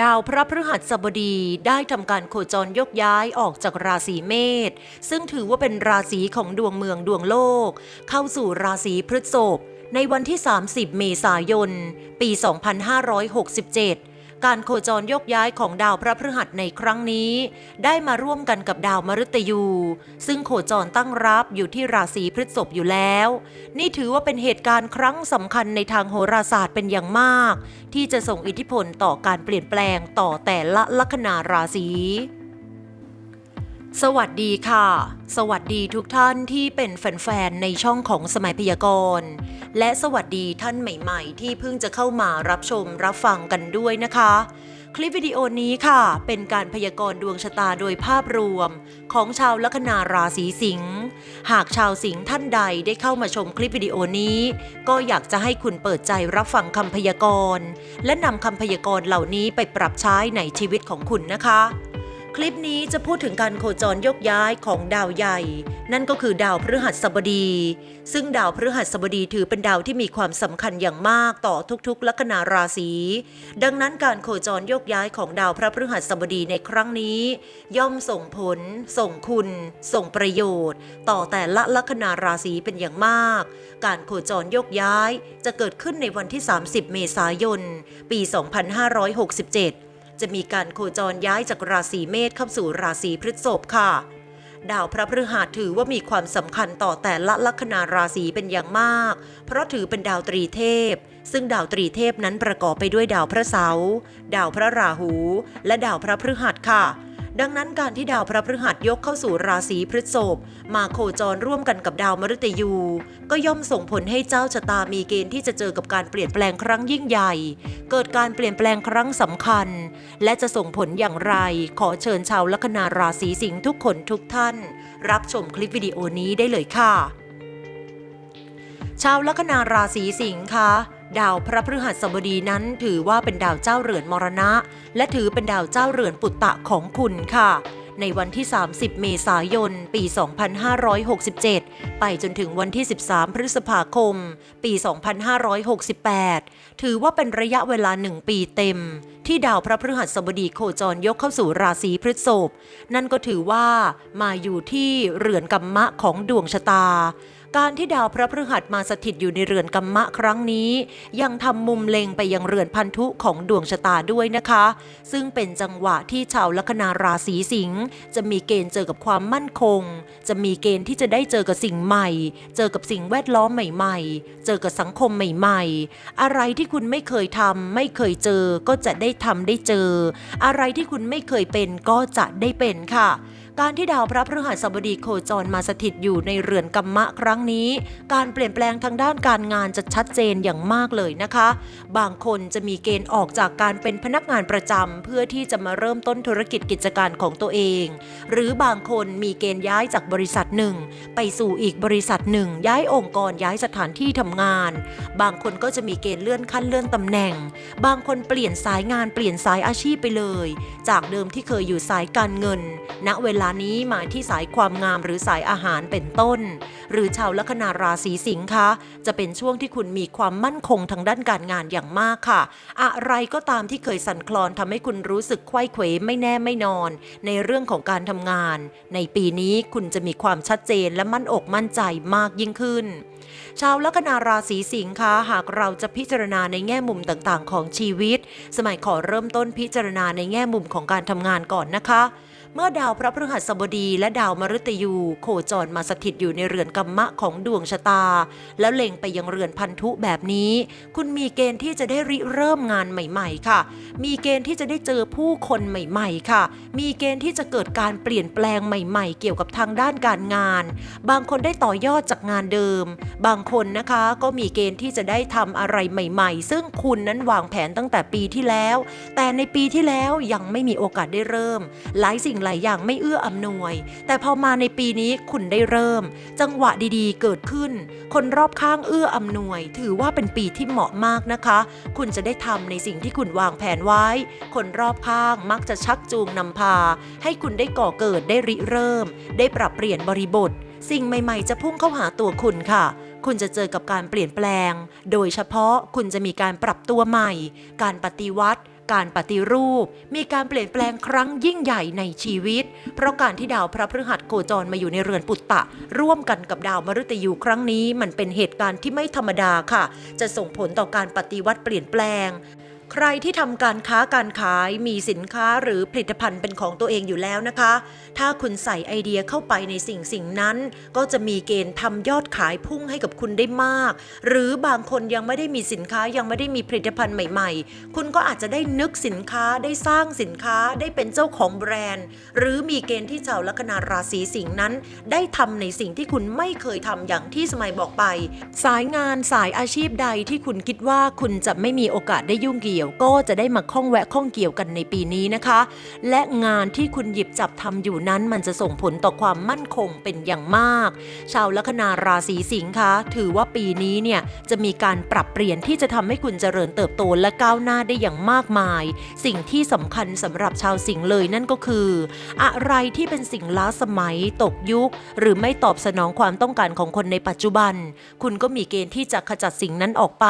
ดาวพระพฤหัสบดีได้ทำการโคจรยกย้ายออกจากราศีเมษซึ่งถือว่าเป็นราศีของดวงเมืองดวงโลก เข้าสู่ราศีพฤษภในวันที่ 30 เมษายน ปี 2567 การโคจรยกย้ายของดาวพระพฤหัสในครั้งนี้ ได้มาร่วมกันกับดาวมฤตยู ซึ่งโคจรตั้งรับอยู่ที่ราศีพฤษภอยู่แล้ว นี่ถือว่าเป็นเหตุการณ์ครั้งสำคัญในทางโหราศาสตร์เป็นอย่างมาก ที่จะส่งอิทธิพลต่อการเปลี่ยนแปลงต่อแต่ละลัคนาราศี สวัสดีค่ะ สวัสดีทุกท่านที่เป็นแฟนๆ ในช่องของสมัยพยากรณ์ และสวัสดีท่านใหม่ๆ ที่เพิ่งจะเข้ามารับชมรับฟังกันด้วยนะคะ คลิปวิดีโอนี้ค่ะ เป็นการพยากรณ์ดวงชะตาโดยภาพรวม ของชาวลัคนาราศีสิงห์ หากชาวสิงห์ท่านใดได้เข้ามาชมคลิปวิดีโอนี้ ก็อยากจะให้คุณเปิดใจรับฟังคำพยากรณ์ และนำคำพยากรณ์เหล่านี้ไปปรับใช้ในชีวิตของคุณนะคะ คลิปนี้จะพูดถึงการโคจรยกย้ายของดาวใหญ่ นั่นก็คือดาวพฤหัสบดี ซึ่งดาวพฤหัสบดีถือเป็นดาวที่มีความสำคัญอย่างมากต่อทุกๆ ลัคนาราศี ดังนั้นการโคจรยกย้ายของดาวพระพฤหัสบดีในครั้งนี้ ย่อมส่งผล ส่งคุณ ส่งประโยชน์ ต่อแต่ละลัคนาราศีเป็นอย่างมาก การโคจรยกย้ายจะเกิดขึ้นในวันที่ 30 เมษายน ปี 2567 จะมีการโคจรย้ายจากราศีเมษเข้าสู่ราศีพฤษภค่ะ ดาวพระพฤหัสถือว่ามีความสำคัญต่อแต่ละลัคนาราศีเป็นอย่างมาก เพราะถือเป็นดาวตรีเทพ ซึ่งดาวตรีเทพนั้นประกอบไปด้วยดาวพระเสาร์ดาวพระราหู และดาวพระพฤหัสค่ะ ดังนั้นการที่ดาวพระพฤหัสยกเข้าสู่ราศีพฤษภมาโคจรร่วมกันกับดาวมฤตยู ก็ย่อมส่งผลให้เจ้าชะตามีเกณฑ์ที่จะเจอกับการเปลี่ยนแปลงครั้งยิ่งใหญ่ เกิดการเปลี่ยนแปลงครั้งสำคัญ และจะส่งผลอย่างไร ขอเชิญชาวลัคนาราศีสิงห์ทุกคนทุกท่าน รับชมคลิปวิดีโอนี้ได้เลยค่ะ ชาวลัคนาราศีสิงห์คะ ดาวพระพฤหัสบดีนั้นถือว่าเป็นดาวเจ้าเรือนมรณะ และถือเป็นดาวเจ้าเรือนปุตตะของคุณค่ะ ในวันที่ 30 เมษายน ปี 2567 ไปจนถึงวันที่ 13 พฤษภาคม ปี 2568 ถือว่าเป็นระยะเวลาหนึ่งปีเต็ม ที่ดาวพระพฤหัสบดีโคจรยกเข้าสู่ราศีพฤษภนั่นก็ถือว่ามาอยู่ที่เรือนกัมมะของดวงชะตา การที่ดาวพระพฤหัสมาสถิตอยู่ในเรือนกัมมะครั้งนี้ ยังทำมุมเล็งไปยังเรือนพันธุของดวงชะตาด้วยนะคะ ซึ่งเป็นจังหวะที่ชาวลัคนาราศีสิงห์จะมีเกณฑ์เจอกับความมั่นคง จะมีเกณฑ์ที่จะได้เจอกับสิ่งใหม่ เจอกับสิ่งแวดล้อมใหม่ ๆ เจอกับสังคมใหม่ๆ อะไรที่คุณไม่เคยทำไม่เคยเจอก็จะได้ทำได้เจอ อะไรที่คุณไม่เคยเป็นก็จะได้เป็นค่ะ การที่ดาวพระพฤหัสบดีโคจรมาสถิตอยู่ในเรือนกัมมะครั้งนี้ การเปลี่ยนแปลงทางด้านการงานจะชัดเจนอย่างมากเลยนะคะ บางคนจะมีเกณฑ์ออกจากการเป็นพนักงานประจำเพื่อที่จะมาเริ่มต้นธุรกิจกิจการของตัวเอง หรือบางคนมีเกณฑ์ย้ายจากบริษัทหนึ่ง ไปสู่อีกบริษัทหนึ่ง ย้ายองค์กรย้ายสถานที่ทำงาน บางคนก็จะมีเกณฑ์เลื่อนขั้นเลื่อนตำแหน่ง บางคนเปลี่ยนสายงานเปลี่ยนสายอาชีพไปเลย จากเดิมที่เคยอยู่สายการเงิน ณเวลานี้หมายที่สายความงามหรือสายอาหารเป็นต้น หรือชาวลัคนาราศีสิงห์คะจะเป็นช่วงที่คุณมีความมั่นคงทางด้านการงานอย่างมากค่ะ อะไรก็ตามที่เคยสั่นคลอนทำให้คุณรู้สึกไขว้เขวไม่แน่ไม่นอน ในเรื่องของการทำงาน ในปีนี้คุณจะมีความชัดเจนและมั่นอกมั่นใจมากยิ่งขึ้น ชาวลัคนาราศีสิงห์คะหากเราจะพิจารณาในแง่มุมต่างๆ ของชีวิต สมัยขอเริ่มต้นพิจารณาในแง่มุมของการทำงานก่อนนะคะ เมื่อดาวพระพฤหัสบดีและดาวมฤตยู โคจรมาสถิตอยู่ในเรือนกัมมะของดวงชะตา แล้วเล็งไปยังเรือนพันธุแบบนี้ คุณมีเกณฑ์ที่จะได้ริเริ่มงานใหม่ ๆ ค่ะ มีเกณฑ์ที่จะได้เจอผู้คนใหม่ ๆ ค่ะ มีเกณฑ์ที่จะเกิดการเปลี่ยนแปลงใหม่ ๆ เกี่ยวกับทางด้านการงาน บางคนได้ต่อยอดจากงานเดิม บางคนนะคะ ก็มีเกณฑ์ที่จะได้ทำอะไรใหม่ ๆ ซึ่งคุณนั้นวางแผนตั้งแต่ปีที่แล้ว แต่ในปีที่แล้วยังไม่มีโอกาสได้เริ่ม หลายสิ่งหลายอย่างไม่เอื้ออำนวย แต่พอมาในปีนี้คุณได้เริ่ม จังหวะดีๆ เกิดขึ้น คนรอบข้างเอื้ออำนวย ถือว่าเป็นปีที่เหมาะมากนะคะ คุณจะได้ทำในสิ่งที่คุณวางแผนไว้ คนรอบข้างมักจะชักจูงนำพา ให้คุณได้ก่อเกิดได้ริเริ่ม ได้ปรับเปลี่ยนบริบท สิ่งใหม่ ๆ จะพุ่งเข้าหาตัวคุณค่ะ คุณจะเจอกับการเปลี่ยนแปลง โดยเฉพาะคุณจะมีการปรับตัวใหม่ การปฏิวัติ การปฏิรูป มีการเปลี่ยนแปลงครั้งยิ่งใหญ่ในชีวิต เพราะการที่ดาวพระพฤหัสโคจรมาอยู่ในเรือนปุตตะ ร่วมกันกับดาวมฤตยูครั้งนี้ มันเป็นเหตุการณ์ที่ไม่ธรรมดาค่ะ จะส่งผลต่อการปฏิวัติเปลี่ยนแปลง ใครที่ทำการค้าการขายมีสินค้าหรือผลิตภัณฑ์เป็นของตัวเองอยู่แล้วนะคะ ถ้าคุณใส่ไอเดียเข้าไปในสิ่งสิ่งนั้น ก็จะมีเกณฑ์ทำยอดขายพุ่งให้กับคุณได้มาก หรือบางคนยังไม่ได้มีสินค้ายังไม่ได้มีผลิตภัณฑ์ใหม่ ๆ คุณก็อาจจะได้นึกสินค้าได้สร้างสินค้าได้เป็นเจ้าของแบรนด์ หรือมีเกณฑ์ที่ชาวลัคนาราศีสิงห์นั้น ได้ทำในสิ่งที่คุณไม่เคยทำอย่างที่สมัยบอกไป สายงานสายอาชีพใดที่คุณคิดว่าคุณจะไม่มีโอกาสได้ยุ่งเกี่ยวก็จะได้มาข้องแวะข้องเกี่ยวกันในปีนี้นะคะ และงานที่คุณหยิบจับทำอยู่นั้นมันจะส่งผลต่อความมั่นคงเป็นอย่างมาก ชาวลัคนาราศีสิงค์คะถือว่าปีนี้เนี่ยจะมีการปรับเปลี่ยนที่จะทำให้คุณเจริญเติบโตและก้าวหน้าได้อย่างมากมาย สิ่งที่สำคัญสำหรับชาวสิงห์เลยนั่นก็คือ อะไรที่เป็นสิ่งล้าสมัยตกยุค หรือไม่ตอบสนองความต้องการของคนในปัจจุบัน คุณก็มีเกณฑ์ที่จะขจัดสิ่งนั้นออกไป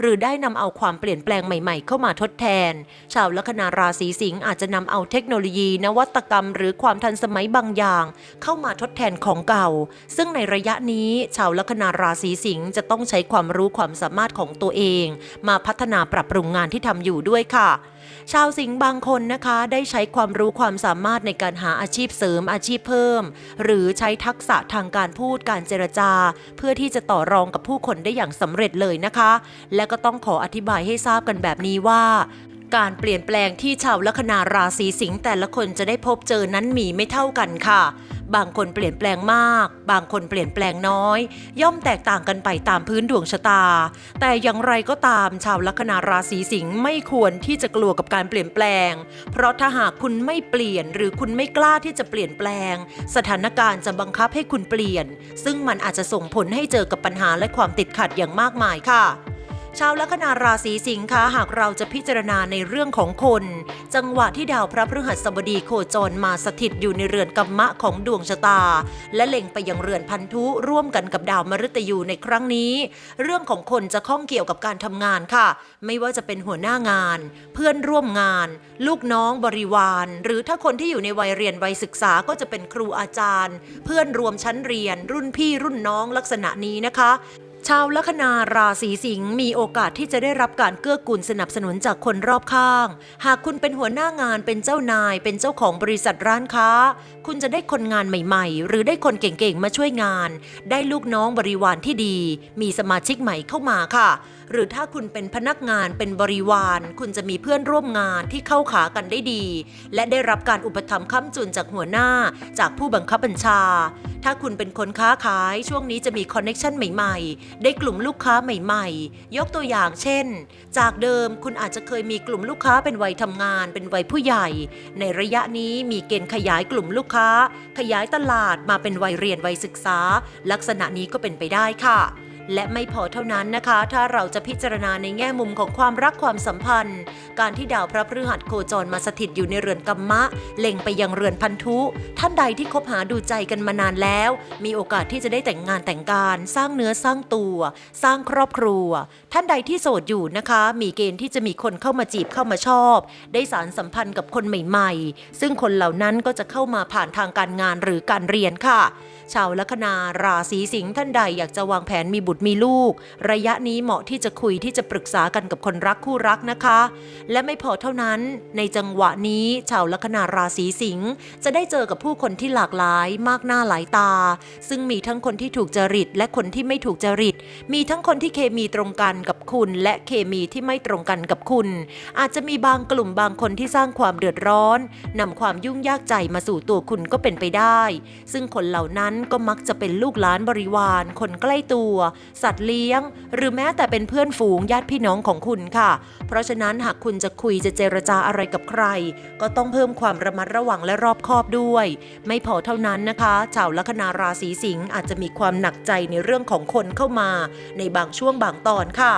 หรือได้นำเอาความเปลี่ยนแปลงใหม่ม่ๆ เข้ามาทดแทน ชาวลัคนาราศีสิงห์อาจจะนำเอาเทคโนโลยี นวัตกรรม หรือความทันสมัยบางอย่าง เข้ามาทดแทนของเก่า ซึ่งในระยะนี้ ชาวลัคนาราศีสิงห์จะต้องใช้ความรู้ความสามารถของตัวเอง มาพัฒนาปรับปรุงงานที่ทำอยู่ด้วยค่ะ ชาวสิงห์บางคนนะคะได้ใช้ความรู้ความสามารถในการหาอาชีพเสริมอาชีพเพิ่ม หรือใช้ทักษะทางการพูดการเจรจา เพื่อที่จะต่อรองกับผู้คนได้อย่างสำเร็จเลยนะคะ และก็ต้องขออธิบายให้ทราบกันแบบนี้ว่าการเปลี่ยนแปลงที่ชาวลัคนาราศีสิงห์แต่ละคนจะได้พบเจอนั้นมีไม่เท่ากันค่ะ บางคนเปลี่ยนแปลงมาก บางคนเปลี่ยนแปลงน้อย ย่อมแตกต่างกันไปตามพื้นดวงชะตา แต่อย่างไรก็ตามชาวลัคนาราศีสิงห์ไม่ควรที่จะกลัวกับการเปลี่ยนแปลง เพราะถ้าหากคุณไม่เปลี่ยนหรือคุณไม่กล้าที่จะเปลี่ยนแปลง สถานการณ์จะบังคับให้คุณเปลี่ยน ซึ่งมันอาจจะส่งผลให้เจอกับปัญหาและความติดขัดอย่างมากมายค่ะ ชาวลัคนาราศีสิงค์คะหากเราจะพิจารณาในเรื่องของคน จังหวะที่ดาวพระพฤหัสบดีโคจรมาสถิตอยู่ในเรือนกัมมะของดวงชะตา และเล็งไปยังเรือนพันธุร่วมกันกับดาวมฤตยูในครั้งนี้ เรื่องของคนจะข้องเกี่ยวกับการทำงานค่ะ ไม่ว่าจะเป็นหัวหน้างาน เพื่อนร่วมงาน ลูกน้องบริวาร หรือถ้าคนที่อยู่ในวัยเรียนวัยศึกษาก็จะเป็นครูอาจารย์ เพื่อนรวมชั้นเรียน รุ่นพี่รุ่นน้องลักษณะนี้นะคะ ชาวลัคนาราศีสิงห์มีโอกาสที่จะได้รับการเกื้อกูลสนับสนุนจากคนรอบข้าง หากคุณเป็นหัวหน้างานเป็นเจ้านาย เป็นเจ้าของบริษัทร้านค้า คุณจะได้คนงานใหม่ ๆ หรือได้คนเก่งๆมาช่วยงาน ได้ลูกน้องบริวารที่ดี มีสมาชิกใหม่เข้ามาค่ะ หรือถ้าคุณเป็นพนักงานเป็นบริวาร คุณจะมีเพื่อนร่วมงานที่เข้าขากันได้ดี และได้รับการอุปถัมภ์ค้ำจุนจากหัวหน้า จากผู้บังคับบัญชา ถ้าคุณเป็นคนค้าขายช่วงนี้จะมีคอนเน็ชันใหม่ๆ ได้กลุ่มลูกค้าใหม่ๆ ยกตัวอย่างเช่น จากเดิมคุณอาจจะเคยมีกลุ่มลูกค้าเป็นวัยทำงาน เป็นวัยผู้ใหญ่ ในระยะนี้มีเกณฑ์ขยายกลุ่มลูกค้า ขยายตลาดมาเป็นวัยเรียนวัยศึกษา ลักษณะนี้ก็เป็นไปได้ค่ะ และไม่พอเท่านั้นนะคะ ถ้าเราจะพิจารณาในแง่มุมของความรักความสัมพันธ์ การที่ดาวพระพฤหัสโคจรมาสถิตอยู่ในเรือนกัมมะ เล็งไปยังเรือนพันธุ ท่านใดที่คบหาดูใจกันมานานแล้ว มีโอกาสที่จะได้แต่งงานแต่งการ สร้างเนื้อสร้างตัว สร้างครอบครัว ท่านใดที่โสดอยู่นะคะ มีเกณฑ์ที่จะมีคนเข้ามาจีบเข้ามาชอบ ได้สารสัมพันธ์กับคนใหม่ ๆ ซึ่งคนเหล่านั้นก็จะเข้ามาผ่านทางการงานหรือการเรียนค่ะ ชาวลัคนาราศีสิงห์ท่านใดอยากจะวางแผนมีบุตรมีลูก ระยะนี้เหมาะที่จะคุยที่จะปรึกษากันกับคนรักคู่รักนะคะ และไม่พอเท่านั้น ในจังหวะนี้ชาวลัคนาราศีสิงห์จะได้เจอกับผู้คนที่หลากหลาย มากหน้าหลายตา ซึ่งมีทั้งคนที่ถูกจริต และคนที่ไม่ถูกจริต มีทั้งคนที่เคมีตรงกันกับคุณ และเคมีที่ไม่ตรงกันกับคุณ อาจจะมีบางกลุ่มบางคนที่สร้างความเดือดร้อนนำความยุ่งยากใจมาสู่ตัวคุณก็เป็นไปได้ ซึ่งคนเหล่านั้นก็มักจะเป็นลูกหลานบริวาร คนใกล้ตัว สัตว์เลี้ยง หรือแม้แต่เป็นเพื่อนฝูงญาติพี่น้องของคุณค่ะ เพราะฉะนั้นหากคุณจะคุยจะเจรจาอะไรกับใคร ก็ต้องเพิ่มความระมัดระวังและรอบคอบด้วย ไม่พอเท่านั้นนะคะชาวลัคนาราศีสิงห์อาจจะมีความหนักใจในเรื่องของคนเข้ามา ในบางช่วงบางตอนค่ะ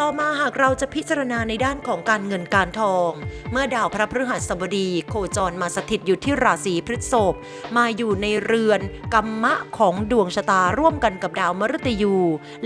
ต่อมาหากเราจะพิจารณาในด้านของการเงินการทอง เมื่อดาวพระพฤหัสบดี โคจรมาสถิตอยู่ที่ราศีพฤษภมาอยู่ในเรือนกรรมะของดวงชะตาร่วมกันกับดาวมฤตยู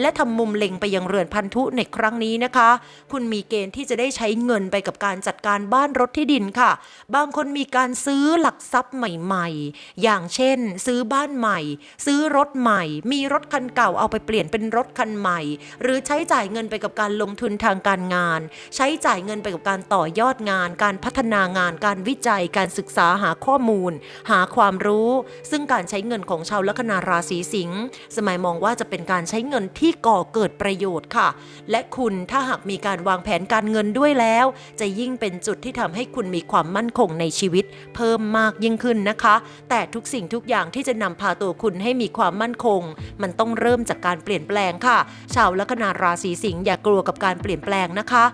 และทำมุมเล็งไปยังเรือนพันธุในครั้งนี้นะคะ คุณมีเกณฑ์ที่จะได้ใช้เงินไปกับการจัดการบ้านรถที่ดินค่ะ บางคนมีการซื้อหลักทรัพย์ใหม่ๆ อย่างเช่น ซื้อบ้านใหม่ ซื้อรถใหม่ มีรถคันเก่าเอาไปเปลี่ยนเป็นรถคันใหม่ หรือใช้จ่ายเงินไปกับการลงทุนทางการงาน ใช้จ่ายเงินไปกับการต่อยอดงาน การพัฒนางาน การวิจัย การศึกษาหาข้อมูล หาความรู้ ซึ่งการใช้เงินของชาวลัคนาราศีสิงห์สมัยมองว่าจะเป็นการใช้เงินที่ก่อเกิดประโยชน์ค่ะ และคุณถ้าหากมีการวางแผนการเงินด้วยแล้ว จะยิ่งเป็นจุดที่ทำให้คุณมีความมั่นคงในชีวิต เพิ่มมากยิ่งขึ้นนะคะ แต่ทุกสิ่งทุกอย่างที่จะนำพาตัวคุณให้มีความมั่นคง มันต้องเริ่มจากการเปลี่ยนแปลงค่ะ ชาวลัคนาราศีสิงห์อย่ากลัวกับการเปลี่ยนแปลงนะคะ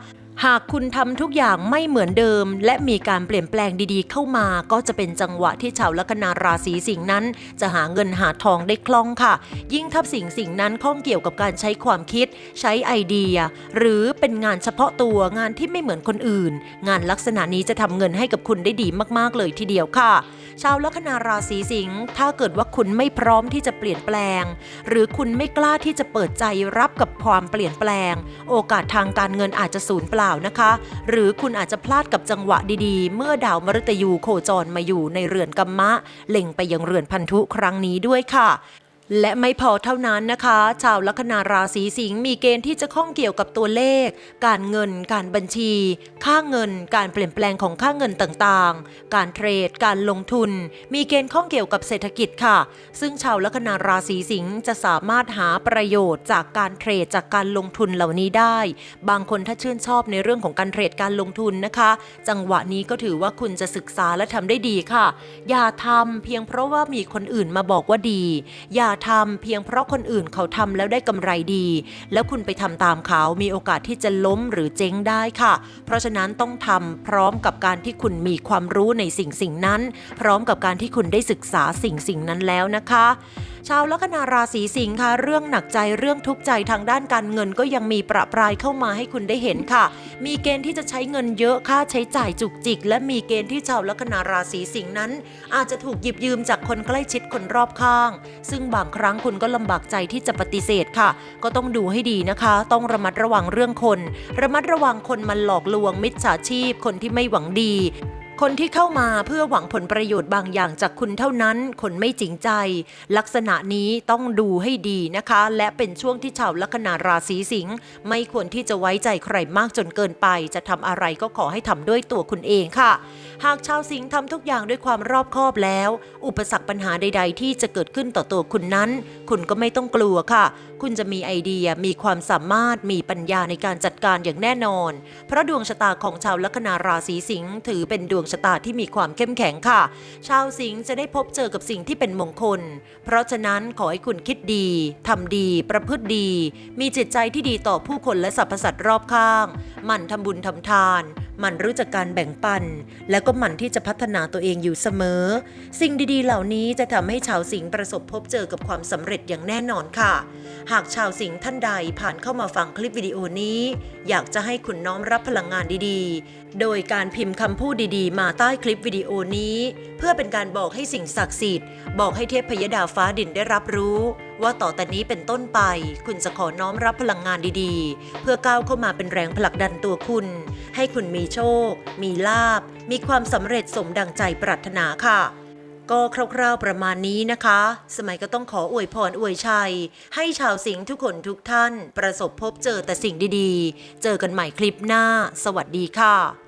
หากคุณทำทุกอย่างไม่เหมือนเดิม และมีการเปลี่ยนแปลงดีๆ เข้ามาก็จะเป็นจังหวะที่ชาวลัคนาราศีสิงห์นั้น จะหาเงินหาทองได้คล่องค่ะ ยิ่งถ้าสิ่งสิ่งนั้นข้องเกี่ยวกับการใช้ความคิด ใช้ไอเดีย หรือเป็นงานเฉพาะตัวงานที่ไม่เหมือนคนอื่น งานลักษณะนี้จะทำเงินให้กับคุณได้ดีมากๆเลยทีเดียวค่ะ ชาวลัคนาราศีสิงห์ถ้าเกิดว่าคุณไม่พร้อมที่จะเปลี่ยนแปลง หรือคุณไม่กล้าที่จะเปิดใจรับกับความเปลี่ยนแปลง โอกาสทางการเงินอาจจะสูญเปล่านะคะ หรือคุณอาจจะพลาดกับจังหวะดีๆ เมื่อดาวมฤตยูโคจรมาอยู่ในเรือนกัมมะ เล็งไปยังเรือนพันธุครั้งนี้ด้วยค่ะ และไม่พอเท่านั้นนะคะ ชาวลัคนาราศีสิงห์มีเกณฑ์ที่จะข้องเกี่ยวกับตัวเลข การเงิน การบัญชี ค่าเงิน การเปลี่ยนแปลงของค่าเงินต่างๆ การเทรด การลงทุน มีเกณฑ์ข้องเกี่ยวกับเศรษฐกิจค่ะ ซึ่งชาวลัคนาราศีสิงห์จะสามารถหาประโยชน์จากการเทรดจากการลงทุนเหล่านี้ได้ บางคนถ้าชื่นชอบในเรื่องของการเทรดการลงทุนนะคะ จังหวะนี้ก็ถือว่าคุณจะศึกษาและทำได้ดีค่ะ อย่าทำเพียงเพราะว่ามีคนอื่นมาบอกว่าดี อย่าทำเพียงเพราะคนอื่นเขาทำแล้วได้กำไรดี แล้วคุณไปทำตามเขามีโอกาสที่จะล้มหรือเจ๊งได้ค่ะ เพราะฉะนั้นต้องทำพร้อมกับการที่คุณมีความรู้ในสิ่งสิ่งนั้น พร้อมกับการที่คุณได้ศึกษาสิ่งสิ่งนั้นแล้วนะคะ ชาวลัคนาราศีสิงค์ค่ะเรื่องหนักใจเรื่องทุกข์ใจทางด้านการเงินก็ยังมีประปรายเข้ามาให้คุณได้เห็นค่ะ มีเกณฑ์ที่จะใช้เงินเยอะค่าใช้จ่ายจุกจิก และมีเกณฑ์ที่ชาวลัคนาราศีสิงห์นั้น อาจจะถูกหยิบยืมจากคนใกล้ชิดคนรอบข้าง ซึ่งบางครั้งคุณก็ลำบากใจที่จะปฏิเสธค่ะ ก็ต้องดูให้ดีนะคะ ต้องระมัดระวังเรื่องคน ระมัดระวังคนมันหลอกลวงมิจฉาชีพคนที่ไม่หวังดี คนที่เข้ามาเพื่อหวังผลประโยชน์บางอย่างจากคุณเท่านั้น คนไม่จริงใจ ลักษณะนี้ต้องดูให้ดีนะคะ และเป็นช่วงที่ชาวลัคนาราศีสิงห์ไม่ควรที่จะไว้ใจใครมากจนเกินไป จะทำอะไรก็ขอให้ทำด้วยตัวคุณเองค่ะ หากชาวสิงห์ทำทุกอย่างด้วยความรอบคอบแล้ว อุปสรรคปัญหาใด ๆ ที่จะเกิดขึ้นต่อตัวคุณนั้น คุณก็ไม่ต้องกลัวค่ะ คุณจะมีไอเดียมีความสามารถมีปัญญาในการจัดการอย่างแน่นอน เพราะดวงชะตาของชาวลัคนาราศีสิงห์ถือเป็นดวงชะตาที่มีความเข้มแข็งค่ะ ชาวสิงห์จะได้พบเจอกับสิ่งที่เป็นมงคล เพราะฉะนั้นขอให้คุณคิดดีทำดี ประพฤติดี มีจิตใจที่ดีต่อผู้คนและสรรพสัตว์รอบข้าง หมั่นทำบุญทำทาน มันรู้จักการแบ่งปัน แล้วก็หมั่นที่จะพัฒนาตัวเองอยู่เสมอ สิ่งดีๆ เหล่านี้จะทำให้ชาวสิงห์ประสบพบเจอกับความสำเร็จอย่างแน่นอนค่ะ หากชาวสิงห์ท่านใดผ่านเข้ามาฟังคลิปวิดีโอนี้ อยากจะให้คุณน้อมรับพลังงานดีๆ โดยการพิมพ์คำพูดดีๆ มาใต้คลิปวิดีโอนี้ เพื่อเป็นการบอกให้สิ่งศักดิ์สิทธิ์บอกให้เทพพยดาฟ้าดินได้รับรู้ ว่าต่อแต่นี้เป็นต้นไป คุณจะขอน้อมรับพลังงานดีๆ เพื่อก้าวเข้ามาเป็นแรงผลักดันตัวคุณ ให้คุณมีโชค มีลาบ มีความสำเร็จสมดังใจปรารถนาค่ะ ก็คร่าวๆประมาณนี้นะคะ สมัยก็ต้องขออวยพรอวยชัย ให้ชาวสิงห์ทุกคนทุกท่าน ประสบพบเจอแต่สิ่งดีๆ เจอกันใหม่คลิปหน้า สวัสดีค่ะ